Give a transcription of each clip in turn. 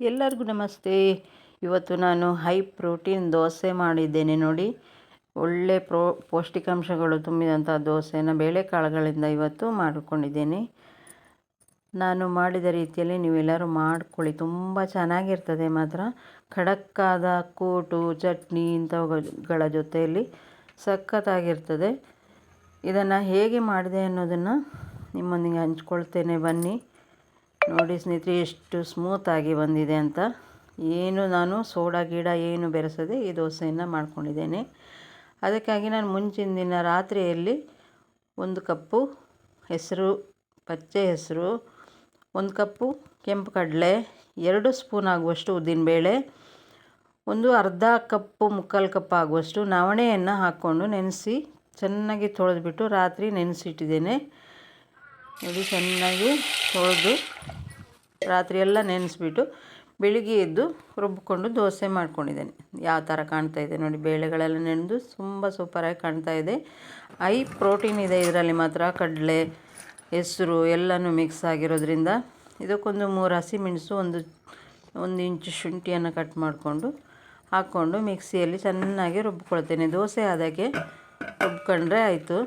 ಎಲ್ಲರಿಗೂ ನಮಸ್ತೆ. ಇವತ್ತು ನಾನು ಹೈ ಪ್ರೋಟೀನ್ ದೋಸೆ ಮಾಡಿದ್ದೇನೆ ನೋಡಿ. ಒಳ್ಳೆ ಪ್ರೋ, ಪೌಷ್ಟಿಕಾಂಶಗಳು ತುಂಬಿದಂಥ ದೋಸೆನ ಬೇಳೆಕಾಳುಗಳಿಂದ ಇವತ್ತು ಮಾಡಿಕೊಂಡಿದ್ದೇನೆ. ನಾನು ಮಾಡಿದ ರೀತಿಯಲ್ಲಿ ನೀವೆಲ್ಲರೂ ಮಾಡ್ಕೊಳ್ಳಿ. ತುಂಬ ಚೆನ್ನಾಗಿರ್ತದೆ ಮಾತ್ರ. ಖಡಕ್ಕಾದ ಕೂಟು, ಚಟ್ನಿ ಇಂಥವುಗಳ ಜೊತೆಯಲ್ಲಿ ಸಖತ್ತಾಗಿರ್ತದೆ. ಇದನ್ನು ಹೇಗೆ ಮಾಡಿದೆ ಅನ್ನೋದನ್ನು ನಿಮ್ಮೊಂದಿಗೆ ಹಂಚ್ಕೊಳ್ತೇನೆ ಬನ್ನಿ. ನೋಡಿ ಸ್ನೇಹಿತರೆ, ಎಷ್ಟು ಸ್ಮೂತಾಗಿ ಬಂದಿದೆ ಅಂತ. ಏನು ನಾನು ಸೋಡಾ ಗಿಡ ಏನು ಬೆರೆಸದೆ ಈ ದೋಸೆಯನ್ನು ಮಾಡ್ಕೊಂಡಿದ್ದೇನೆ. ಅದಕ್ಕಾಗಿ ನಾನು ಮುಂಚಿನ ದಿನ ರಾತ್ರಿಯಲ್ಲಿ ಒಂದು ಕಪ್ಪು ಹೆಸರು, ಪಚ್ಚೆ ಹೆಸರು, ಒಂದು ಕಪ್ಪು ಕೆಂಪು ಕಡಲೆ, ಎರಡು ಸ್ಪೂನ್ ಆಗುವಷ್ಟು ಉದ್ದಿನಬೇಳೆ ಒಂದು ಅರ್ಧ ಕಪ್ಪು ಮುಕ್ಕಾಲು ಕಪ್ ಆಗುವಷ್ಟು ನವಣೆಯನ್ನು ಹಾಕ್ಕೊಂಡು ನೆನೆಸಿ ಚೆನ್ನಾಗಿ ತೊಳೆದ್ಬಿಟ್ಟು ರಾತ್ರಿ ನೆನೆಸಿಟ್ಟಿದ್ದೇನೆ. ನೋಡಿ, ಚೆನ್ನಾಗಿ ತೊಳೆದು ರಾತ್ರಿ ಎಲ್ಲ ನೆನೆಸ್ಬಿಟ್ಟು ಬೆಳಿಗ್ಗೆ ಎದ್ದು ರುಬ್ಬಿಕೊಂಡು ದೋಸೆ ಮಾಡ್ಕೊಂಡಿದ್ದೇನೆ. ಯಾವ ಥರ ಕಾಣ್ತಾ ಇದೆ ನೋಡಿ, ಬೇಳೆಗಳೆಲ್ಲ ನೆನೆದು ತುಂಬ ಸೂಪರಾಗಿ ಕಾಣ್ತಾ ಇದೆ. ಐ ಪ್ರೋಟೀನ್ ಇದೆ ಇದರಲ್ಲಿ ಮಾತ್ರ, ಕಡಲೆ, ಹೆಸರು ಎಲ್ಲನೂ ಮಿಕ್ಸ್ ಆಗಿರೋದ್ರಿಂದ. ಇದಕ್ಕೊಂದು ಮೂರು ಹಸಿಮೆಣಸು ಒಂದು ಒಂದು ಇಂಚು ಶುಂಠಿಯನ್ನು ಕಟ್ ಮಾಡಿಕೊಂಡು ಹಾಕ್ಕೊಂಡು ಮಿಕ್ಸಿಯಲ್ಲಿ ಚೆನ್ನಾಗಿ ರುಬ್ಕೊಳ್ತೇನೆ. ದೋಸೆ ಆದಾಗೆ ರುಬ್ಕೊಂಡ್ರೆ ಆಯಿತು.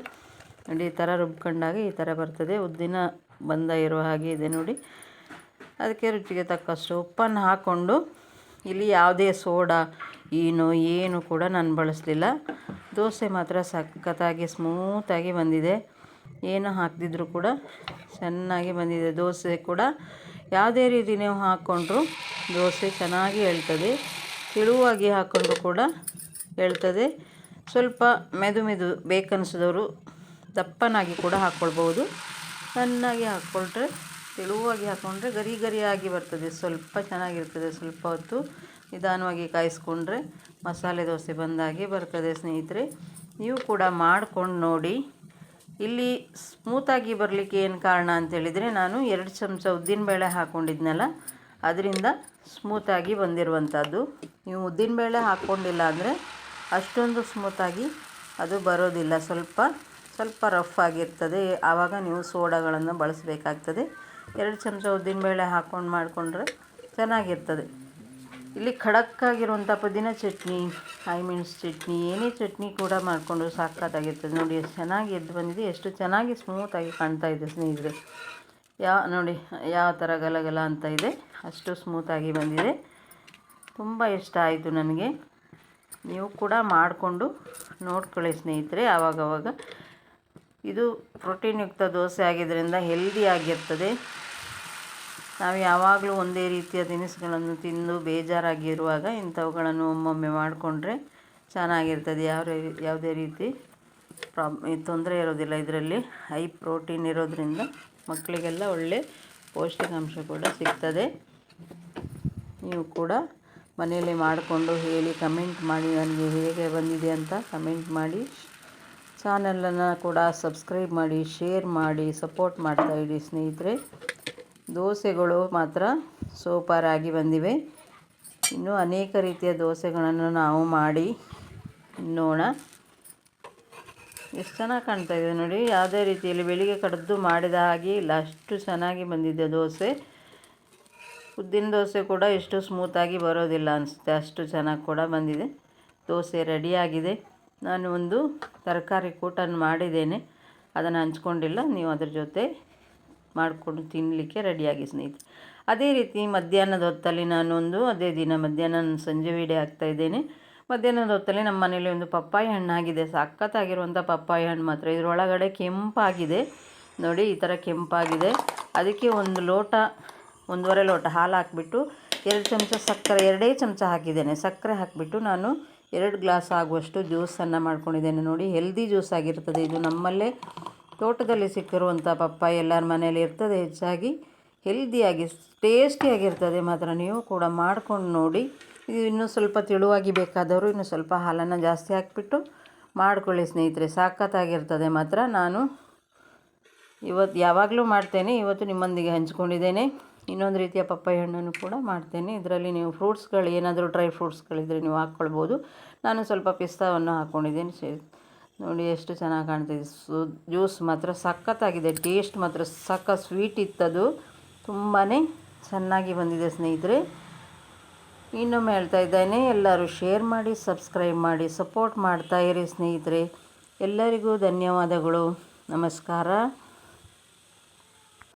ನೋಡಿ, ಈ ಥರ ರುಬ್ಕೊಂಡಾಗ ಈ ಥರ ಬರ್ತದೆ. ಉದ್ದಿನ ಬಂದ ಇರೋ ಹಾಗೆ ಇದೆ ನೋಡಿ. ಅದಕ್ಕೆ ರುಚಿಗೆ ತಕ್ಕಷ್ಟು ಉಪ್ಪನ್ನು ಹಾಕ್ಕೊಂಡು ಇಲ್ಲಿ ಯಾವುದೇ ಸೋಡಾ ಏನು ಏನು ಕೂಡ ನಾನು ಬಳಸಲಿಲ್ಲ. ದೋಸೆ ಮಾತ್ರ ಸಖತ್ತಾಗಿ ಸ್ಮೂತಾಗಿ ಬಂದಿದೆ. ಏನು ಹಾಕದಿದ್ರೂ ಕೂಡ ಚೆನ್ನಾಗಿ ಬಂದಿದೆ. ದೋಸೆ ಕೂಡ ಯಾವುದೇ ರೀತಿ ನೀವು ಹಾಕ್ಕೊಂಡ್ರು ದೋಸೆ ಚೆನ್ನಾಗಿ ಹೇಳ್ತದೆ. ತಿಳುವಾಗಿ ಹಾಕ್ಕೊಂಡ್ರು ಕೂಡ ಹೇಳ್ತದೆ. ಸ್ವಲ್ಪ ಮೆದು ಮೆದು ಬೇಕನ್ಸಿದವರು ದಪ್ಪನಾಗಿ ಕೂಡ ಹಾಕ್ಕೊಳ್ಬೋದು. ಚೆನ್ನಾಗಿ ಹಾಕ್ಕೊಂಡ್ರೆ ತೆಳುವಾಗಿ ಹಾಕ್ಕೊಂಡ್ರೆ ಗರಿ ಗರಿಯಾಗಿ ಬರ್ತದೆ. ಸ್ವಲ್ಪ ಚೆನ್ನಾಗಿರ್ತದೆ, ಸ್ವಲ್ಪ ಹೊತ್ತು ನಿಧಾನವಾಗಿ ಕಾಯಿಸ್ಕೊಂಡ್ರೆ ಮಸಾಲೆ ದೋಸೆ ಬಂದಾಗೆ ಬರ್ತದೆ ಸ್ನೇಹಿತರೆ. ನೀವು ಕೂಡ ಮಾಡ್ಕೊಂಡು ನೋಡಿ. ಇಲ್ಲಿ ಸ್ಮೂತಾಗಿ ಬರಲಿಕ್ಕೆ ಏನು ಕಾರಣ ಅಂತೇಳಿದರೆ, ನಾನು ಎರಡು ಚಮಚ ಉದ್ದಿನಬೇಳೆ ಹಾಕ್ಕೊಂಡಿದ್ನಲ್ಲ, ಅದರಿಂದ ಸ್ಮೂತಾಗಿ ಬಂದಿರುವಂಥದ್ದು. ನೀವು ಉದ್ದಿನಬೇಳೆ ಹಾಕ್ಕೊಂಡಿಲ್ಲ ಅಂದರೆ ಅಷ್ಟೊಂದು ಸ್ಮೂತಾಗಿ ಅದು ಬರೋದಿಲ್ಲ. ಸ್ವಲ್ಪ ಸ್ವಲ್ಪ ರಫ್ ಆಗಿರ್ತದೆ. ಆವಾಗ ನೀವು ಸೋಡಾಗಳನ್ನು ಬಳಸಬೇಕಾಗ್ತದೆ. ಎರಡು ಚಮಚ ಉದ್ದಿನಬೇಳೆ ಹಾಕ್ಕೊಂಡು ಮಾಡಿಕೊಂಡ್ರೆ ಚೆನ್ನಾಗಿರ್ತದೆ. ಇಲ್ಲಿ ಖಡಕ್ಕಾಗಿರುವಂಥ ಪುದೀನ ಚಟ್ನಿ ಮೆಣಸು ಚಟ್ನಿ, ಏನೇ ಚಟ್ನಿ ಕೂಡ ಮಾಡಿಕೊಂಡು ಸಾಕಾಗಿರ್ತದೆ ನೋಡಿ, ಎಷ್ಟು ಚೆನ್ನಾಗಿ ಎದ್ದು ಬಂದಿದೆ. ಎಷ್ಟು ಚೆನ್ನಾಗಿ ಸ್ಮೂತಾಗಿ ಕಾಣ್ತಾ ಇದೆ ಸ್ನೇಹಿತರೆ. ಯಾವ ನೋಡಿ, ಯಾವ ಥರ ಗಲಗಲ ಅಂತ ಇದೆ. ಅಷ್ಟು ಸ್ಮೂತಾಗಿ ಬಂದಿದೆ. ತುಂಬ ಇಷ್ಟ ಆಯಿತು ನನಗೆ. ನೀವು ಕೂಡ ಮಾಡಿಕೊಂಡು ನೋಡ್ಕೊಳ್ಳಿ ಸ್ನೇಹಿತರೆ. ಆವಾಗವಾಗ ಇದು ಪ್ರೋಟೀನ್ ಯುಕ್ತ ದೋಸೆ ಆಗಿದ್ದರಿಂದ ಹೆಲ್ದಿ ಆಗಿರ್ತದೆ. ನಾವು ಯಾವಾಗಲೂ ಒಂದೇ ರೀತಿಯ ತಿನಿಸುಗಳನ್ನು ತಿಂದು ಬೇಜಾರಾಗಿರುವಾಗ ಇಂಥವುಗಳನ್ನು ಒಮ್ಮೊಮ್ಮೆ ಮಾಡಿಕೊಂಡ್ರೆ ಚೆನ್ನಾಗಿರ್ತದೆ. ಯಾವ ಯಾವುದೇ ರೀತಿ ಪ್ರಾಬ್ ತೊಂದರೆ ಇರೋದಿಲ್ಲ ಇದರಲ್ಲಿ. ಹೈ ಪ್ರೋಟೀನ್ ಇರೋದರಿಂದ ಮಕ್ಕಳಿಗೆಲ್ಲ ಒಳ್ಳೆ ಪೌಷ್ಟಿಕಾಂಶ ಕೂಡ ಸಿಗ್ತದೆ. ನೀವು ಕೂಡ ಮನೆಯಲ್ಲಿ ಮಾಡಿಕೊಂಡು ಹೇಳಿ, ಕಮೆಂಟ್ ಮಾಡಿ, ನನಗೆ ಹೇಗೆ ಬಂದಿದೆ ಅಂತ ಕಮೆಂಟ್ ಮಾಡಿ. ಚಾನಲನ್ನು ಕೂಡ ಸಬ್ಸ್ಕ್ರೈಬ್ ಮಾಡಿ, ಶೇರ್ ಮಾಡಿ, ಸಪೋರ್ಟ್ ಮಾಡ್ತಾಯಿರಿ ಸ್ನೇಹಿತರೆ. ದೋಸೆಗಳು ಮಾತ್ರ ಸೂಪರಾಗಿ ಬಂದಿವೆ. ಇನ್ನೂ ಅನೇಕ ರೀತಿಯ ದೋಸೆಗಳನ್ನು ನಾವು ಮಾಡಿ ನೋಡೋಣ. ಎಷ್ಟು ಚೆನ್ನಾಗಿ ಕಾಣ್ತಾ ಇದೆ ನೋಡಿ. ಯಾವುದೇ ರೀತಿಯಲ್ಲಿ ಬೆಳಿಗ್ಗೆ ಕಡ್ದು ಮಾಡಿದ ಹಾಗೆ ಇಲ್ಲ, ಅಷ್ಟು ಚೆನ್ನಾಗಿ ಬಂದಿದೆ ದೋಸೆ. ಉದ್ದಿನ ದೋಸೆ ಕೂಡ ಎಷ್ಟು ಸ್ಮೂತಾಗಿ ಬರೋದಿಲ್ಲ ಅನಿಸುತ್ತೆ. ಅಷ್ಟು ಚೆನ್ನಾಗಿ ಕೂಡ ಬಂದಿದೆ. ದೋಸೆ ರೆಡಿಯಾಗಿದೆ ನಾನು ಒಂದು ತರಕಾರಿ ಕೂಟನ್ನು ಮಾಡಿದ್ದೇನೆ. ಅದನ್ನು ಹಂಚ್ಕೊಂಡಿಲ್ಲ. ನೀವು ಅದ್ರ ಜೊತೆ ಮಾಡಿಕೊಂಡು ತಿನ್ನಲಿಕ್ಕೆ ರೆಡಿಯಾಗಿ ಸ್ನೇಹಿತರೆ. ಅದೇ ರೀತಿ ಮಧ್ಯಾಹ್ನದ ಹೊತ್ತಲ್ಲಿ ನಾನೊಂದು, ಅದೇ ದಿನ ಮಧ್ಯಾಹ್ನ ಸಂಜೆ ವೀಡೇ ಆಗ್ತಾ ಇದ್ದೇನೆ. ಮಧ್ಯಾಹ್ನದ ಹೊತ್ತಲ್ಲಿ ನಮ್ಮ ಮನೇಲಿ ಒಂದು ಪಪ್ಪಾಯಿ ಹಣ್ಣಾಗಿದೆ. ಸಖತ್ತಾಗಿರುವಂಥ ಪಪ್ಪಾಯಿ ಹಣ್ಣು ಮಾತ್ರ. ಇದರೊಳಗಡೆ ಕೆಂಪಾಗಿದೆ. ನೋಡಿ, ಈ ಥರ ಕೆಂಪಾಗಿದೆ. ಅದಕ್ಕೆ ಒಂದು ಲೋಟ, ಒಂದೂವರೆ ಲೋಟ ಹಾಲು ಹಾಕಿಬಿಟ್ಟು, ಎರಡು ಚಮಚ ಸಕ್ಕರೆ, ಎರಡೇ ಚಮಚ ಹಾಕಿದ್ದೇನೆ. ಸಕ್ಕರೆ ಹಾಕಿಬಿಟ್ಟು ನಾನು ಎರಡು ಗ್ಲಾಸ್ ಆಗುವಷ್ಟು ಜ್ಯೂಸನ್ನು ಮಾಡ್ಕೊಂಡಿದ್ದೇನೆ ನೋಡಿ. ಹೆಲ್ದಿ ಜ್ಯೂಸ್ ಆಗಿರ್ತದೆ ಇದು. ನಮ್ಮಲ್ಲೇ ತೋಟದಲ್ಲಿ ಸಿಕ್ಕಿರುವಂಥ ಪಪ್ಪಾಯ ಎಲ್ಲರ ಮನೆಯಲ್ಲಿ ಇರ್ತದೆ. ಹೆಚ್ಚಾಗಿ ಹೆಲ್ದಿಯಾಗಿ, ಟೇಸ್ಟಿಯಾಗಿರ್ತದೆ ಮಾತ್ರ. ನೀವು ಕೂಡ ಮಾಡ್ಕೊಂಡು ನೋಡಿ. ಇದು ಇನ್ನೂ ಸ್ವಲ್ಪ ತೆಳುವಾಗಿ ಬೇಕಾದವರು ಇನ್ನೂ ಸ್ವಲ್ಪ ಹಾಲನ್ನು ಜಾಸ್ತಿ ಹಾಕಿಬಿಟ್ಟು ಮಾಡ್ಕೊಳ್ಳಿ ಸ್ನೇಹಿತರೆ. ಸಾಕತ್ತಾಗಿರ್ತದೆ ಮಾತ್ರ. ನಾನು ಇವತ್ತು ಯಾವಾಗಲೂ ಮಾಡ್ತೇನೆ. ಇವತ್ತು ನಿಮ್ಮೊಂದಿಗೆ ಹಂಚ್ಕೊಂಡಿದ್ದೇನೆ. ಇನ್ನೊಂದು ರೀತಿಯ ಪಪ್ಪಾಯಿ ಹಣ್ಣನ್ನು ಕೂಡ ಮಾಡ್ತೇನೆ. ಇದರಲ್ಲಿ ನೀವು ಫ್ರೂಟ್ಸ್ಗಳು, ಏನಾದರೂ ಡ್ರೈ ಫ್ರೂಟ್ಸ್ಗಳಿದ್ದರೆ ನೀವು ಹಾಕ್ಕೊಳ್ಬೋದು. ನಾನು ಸ್ವಲ್ಪ ಪಿಸ್ತಾವನ್ನು ಹಾಕ್ಕೊಂಡಿದ್ದೀನಿ ಸೇ ನೋಡಿ ಎಷ್ಟು ಚೆನ್ನಾಗಿ ಕಾಣ್ತಿದೆ. ಸು, ಜ್ಯೂಸ್ ಮಾತ್ರ, ಸಖತ್ತಾಗಿದೆ. ಟೇಸ್ಟ್ ಮಾತ್ರ ಸಖತ್ ಸ್ವೀಟ್ ಇತ್ತದು. ತುಂಬಾ ಚೆನ್ನಾಗಿ ಬಂದಿದೆ ಸ್ನೇಹಿತರೆ. ಇನ್ನೊಮ್ಮೆ ಹೇಳ್ತಾ ಇದ್ದೇನೆ, ಎಲ್ಲರೂ ಶೇರ್ ಮಾಡಿ, ಸಬ್ಸ್ಕ್ರೈಬ್ ಮಾಡಿ, ಸಪೋರ್ಟ್ ಮಾಡ್ತಾ ಇರಿ ಸ್ನೇಹಿತರೆ. ಎಲ್ಲರಿಗೂ ಧನ್ಯವಾದಗಳು. ನಮಸ್ಕಾರ.